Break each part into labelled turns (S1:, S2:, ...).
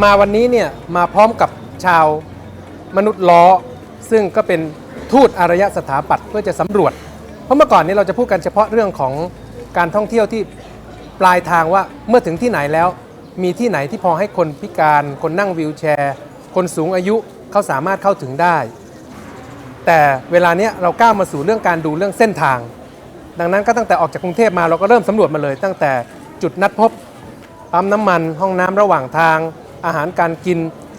S1: มาวันนี้เนี่ยมาพร้อมกับชาวมนุษย์ล้อ ซึ่งก็เป็นทูตอารยสถาปัตย์เพื่อจะสำรวจ เพราะเมื่อก่อนนี้เราจะพูดกันเฉพาะเรื่องของการท่องเที่ยวที่ปลายทางว่าเมื่อถึงที่ไหนแล้ว มีที่ไหนที่พอให้คนพิการ คนนั่งวีลแชร์ คนสูงอายุเขาสามารถเข้าถึงได้ แต่เวลาเนี้ยเราก้าวมาสู่เรื่องการดูเรื่องเส้นทาง ดังนั้นก็ตั้งแต่ออกจากกรุงเทพมาเราก็เริ่มสำรวจมาเลย ตั้งแต่จุดนัดพบปั๊มน้ำมันห้องน้ำระหว่างทาง อาหารการกิน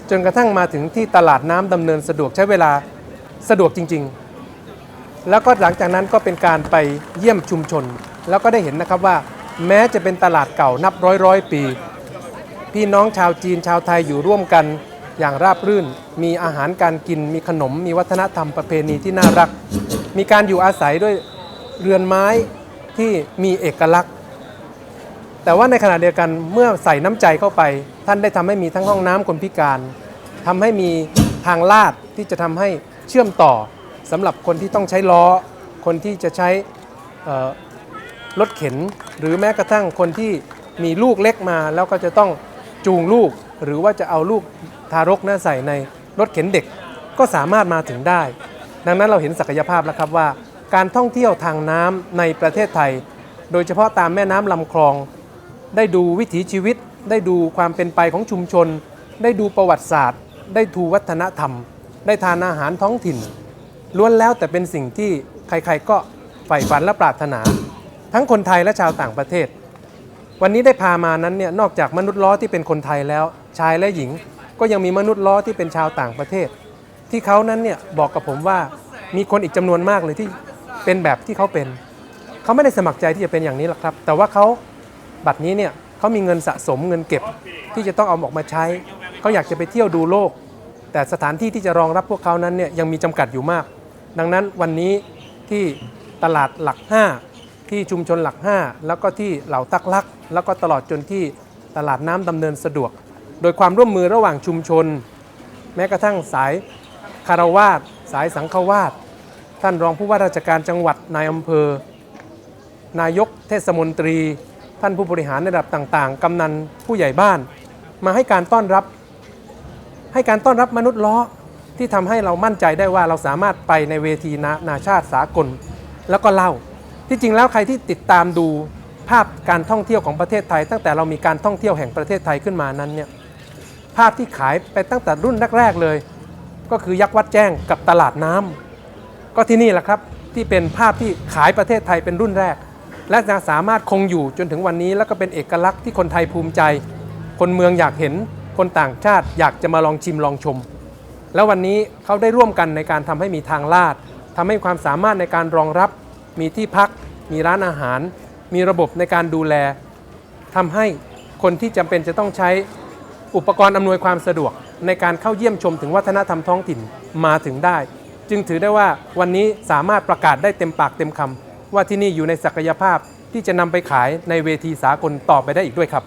S1: จนกระทั่งมาถึงที่ตลาดน้ำดำเนินสะดวกใช้เวลาสะดวกจริง ๆ แล้วก็หลังจากนั้นก็เป็นการไปเยี่ยมชุมชน แล้วก็ได้เห็นนะครับว่า แม้จะเป็นตลาดเก่านับร้อยร้อยปี พี่น้องชาวจีนชาวไทยอยู่ร่วมกันอย่างราบรื่น มีอาหารการกิน มีขนม มีวัฒนธรรมประเพณีที่น่ารัก มีการอยู่อาศัยด้วยเรือนไม้ที่มีเอกลักษณ์ แต่ว่าในขณะเดียวกันเมื่อใส่น้ำใจเข้าไป ท่านได้ทำให้มีทั้งห้องน้ำคนพิการทำให้มีทางลาดที่จะทำให้เชื่อมต่อสำหรับคนที่ต้องใช้ล้อ คนที่จะใช้รถเข็น หรือแม้กระทั่งคนที่มีลูกเล็กมาแล้วก็จะต้องจูงลูก หรือว่าจะเอาลูกทารกน่าใส่ในรถเข็นเด็กก็สามารถมาถึงได้ ดังนั้นเราเห็นศักยภาพแล้วครับว่า การท่องเที่ยวทางน้ำในประเทศไทย โดยเฉพาะตามแม่น้ำลำคลอง ได้ดูวิถีชีวิต ได้ดูความเป็นไปของชุมชน ได้ดูประวัติศาสตร์ ได้ดูวัฒนธรรม ได้ทานอาหารท้องถิ่น ล้วนแล้วแต่เป็นสิ่งที่ใครๆก็ใฝ่ฝันและปรารถนา ทั้งคนไทยและชาวต่างประเทศ วันนี้ได้พามานั้นเนี่ยนอกจากมนุษย์ล้อที่เป็นคนไทยแล้ว ชายและหญิงก็ยังมีมนุษย์ล้อที่เป็นชาวต่างประเทศ ที่เขานั้นเนี่ยบอกกับผมว่ามีคนอีกจำนวนมากเลยที่เป็นแบบที่เขาเป็น เขาไม่ได้สมัครใจที่จะเป็นอย่างนี้หรอกครับ แต่ว่าเขา บัตรนี้เนี่ยเขามีเงินสะสมเงินเก็บที่จะต้องเอาออกมาใช้เขาอยากจะไปเที่ยวดูโลก แต่สถานที่ที่จะรองรับพวกเขานั้นเนี่ยยังมีจำกัดอยู่มาก ดังนั้นวันนี้ที่ตลาดหลัก 5 ที่ชุมชนหลัก 5 แล้วก็ที่เหล่าตักลัก แล้วก็ตลอดจนที่ตลาดน้ำดำเนินสะดวก โดยความร่วมมือระหว่างชุมชน แม้กระทั่งสายคารวาสสายสังฆวาสท่านรองผู้ว่าราชการจังหวัดนายอำเภอ นายกเทศมนตรี ท่านผู้บริหารในระดับต่างๆ กำนันผู้ใหญ่บ้าน มาให้การต้อนรับ ให้การต้อนรับมนุษย์ล้อที่ทำให้เรามั่นใจได้ว่าเราสามารถไปในเวทีนานาชาติสากล แล้วก็เล่า ที่จริงแล้วใครที่ติดตามดูภาพการท่องเที่ยวของประเทศไทย ตั้งแต่เรามีการท่องเที่ยวแห่งประเทศไทยขึ้นมานั้นเนี่ยภาพที่ขายไปตั้งแต่รุ่นแรกๆเลย ก็คือยักษ์วัดแจ้งกับตลาดน้ำก็ที่นี่แหละครับที่เป็นภาพที่ขายประเทศไทยเป็นรุ่นแรก และจะสามารถคงอยู่จนถึงวันนี้ แล้วก็เป็นเอกลักษณ์ที่คนไทยภูมิใจ คนเมืองอยากเห็นคนต่างชาติอยากจะมาลองชิมลองชม แล้ววันนี้เขาได้ร่วมกันในการทำให้มีทางลาดทำให้ความสามารถในการรองรับ มีที่พัก มีร้านอาหาร มีระบบในการดูแลทำให้คนที่จำเป็นจะต้องใช้อุปกรณ์อำนวยความสะดวกในการเข้าเยี่ยมชมถึงวัฒนธรรมท้องถิ่นมาถึงได้ จึงถือได้ว่าวันนี้สามารถประกาศได้เต็มปากเต็มคำ ว่าที่นี่อยู่ในศักยภาพที่จะนำไปขายในเวทีสากลต่อไปได้อีกด้วยครับ